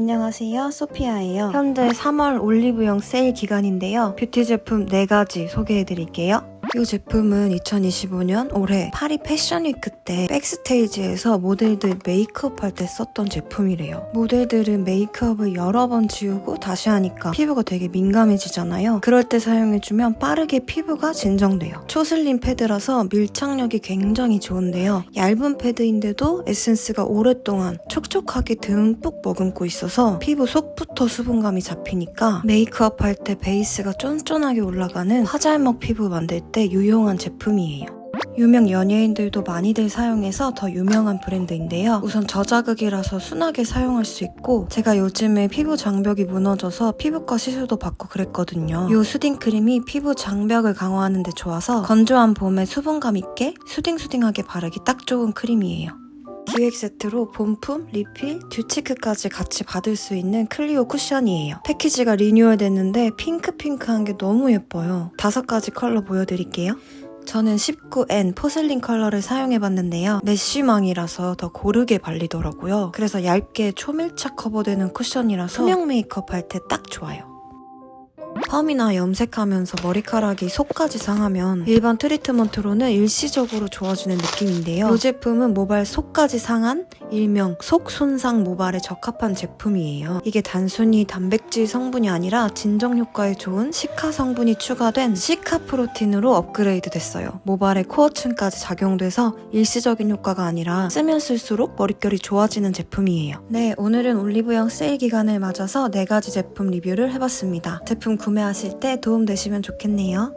안녕하세요. 소피아예요. 현재 3월 올리브영 세일 기간인데요. 뷰티 제품 4가지 소개해드릴게요. 이 제품은 2025년 올해 파리 패션 위크 때 백스테이지에서 모델들 메이크업 할 때 썼던 제품이래요. 모델들은 메이크업을 여러 번 지우고 다시 하니까 피부가 되게 민감해지잖아요. 그럴 때 사용해주면 빠르게 피부가 진정돼요. 초슬림 패드라서 밀착력이 굉장히 좋은데요. 얇은 패드인데도 에센스가 오랫동안 촉촉하게 듬뿍 머금고 있어서 피부 속부터 수분감이 잡히니까 메이크업 할 때 베이스가 쫀쫀하게 올라가는 화잘먹 피부 만들 때 유용한 제품이에요. 유명 연예인들도 많이들 사용해서 더 유명한 브랜드인데요. 우선 저자극이라서 순하게 사용할 수 있고 제가 요즘에 피부 장벽이 무너져서 피부과 시술도 받고 그랬거든요. 이 수딩 크림이 피부 장벽을 강화하는 데 좋아서 건조한 봄에 수분감 있게 수딩수딩하게 바르기 딱 좋은 크림이에요. 기획 세트로 본품, 리필, 듀치크까지 같이 받을 수 있는 클리오 쿠션이에요. 패키지가 리뉴얼 됐는데 핑크핑크한 게 너무 예뻐요. 다섯 가지 컬러 보여드릴게요. 저는 19N 포슬린 컬러를 사용해봤는데요. 메쉬망이라서 더 고르게 발리더라고요. 그래서 얇게 초밀착 커버되는 쿠션이라서 투명 메이크업 할 때 딱 좋아요. 펌이나 염색하면서 머리카락이 속까지 상하면 일반 트리트먼트로는 일시적으로 좋아지는 느낌인데요. 이 제품은 모발 속까지 상한 일명 속 손상 모발에 적합한 제품이에요. 이게 단순히 단백질 성분이 아니라 진정 효과에 좋은 시카 성분이 추가된 시카 프로틴으로 업그레이드 됐어요. 모발의 코어층까지 작용돼서 일시적인 효과가 아니라 쓰면 쓸수록 머릿결이 좋아지는 제품이에요. 네, 오늘은 올리브영 세일 기간을 맞아서 4가지 제품 리뷰를 해봤습니다. 제품 구매하실 때 도움 되시면 좋겠네요.